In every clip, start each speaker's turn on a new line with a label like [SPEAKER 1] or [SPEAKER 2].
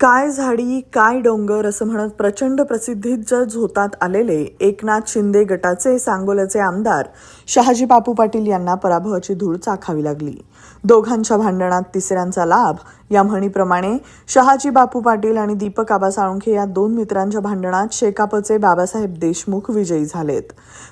[SPEAKER 1] काय झाडी काय डोंगर असं म्हणत प्रचंड प्रसिद्धीत झोतात आलेले एकनाथ शिंदे गटाचे सांगोल्याचे आमदार शहाजी बापू पाटील यांना पराभवाची धूळ चाखावी लागली. दोघांच्या भांडणात तिसऱ्यांचा लाभ या म्हणीप्रमाणे शहाजी बापू पाटील आणि दीपक आबा साळुंखे या दोन मित्रांच्या भांडणात शेकापचे बाबासाहेब देशमुख विजयी झालेत.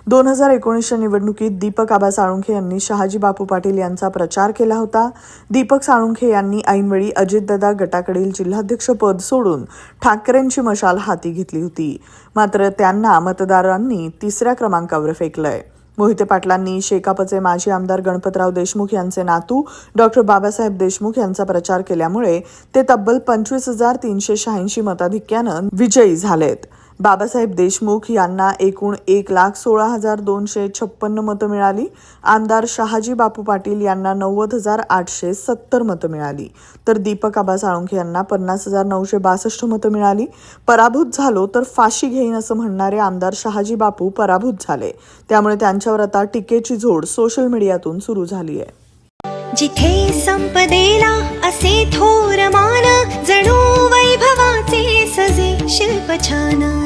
[SPEAKER 1] दोन हजार एकोणीसच्या निवडणुकीत दीपक आबा साळुंखे यांनी शहाजी बापू पाटील यांचा प्रचार केला होता. दीपक साळुंखे यांनी ऐनवेळी अजितदादा गटाकडील जिल्हाध्यक्ष पद सोडून ठाकरेंची मशाल हाती घेतली होती. मात्र त्यांना मतदारांनी तिसऱ्या क्रमांकावर फेकलंय. मोहिते पाटलांनी शेकापचे माजी आमदार गणपतराव देशमुख यांचे नातू डॉक्टर बाबासाहेब देशमुख यांचा प्रचार केल्यामुळे ते तब्बल पंचवीस हजार तीनशे शहाऐंशी मताधिक्यानं विजयी झालेत. बाबासाहेब देशमुख यांना एकूण एक लाख सोळा हजार दोनशे छप्पन्न मतं मिळाली. आमदार शहाजी बापू पाटील यांना नव्वद हजार आठशे सत्तर मतं मिळाली. तर दीपक आबा साळुंखे यांना पन्नास हजार नऊशे बासष्ट मतं मिळाली. पराभूत झालो तर फाशी घेईन असं म्हणणारे आमदार शहाजी बापू पराभूत झाले. त्यामुळे त्यांच्यावर आता टीकेची झोड सोशल मीडियातून सुरू झाली आहे
[SPEAKER 2] जिथे संपदेला असे थोर मान जणू वैभवाचे सजे शिल्प छान.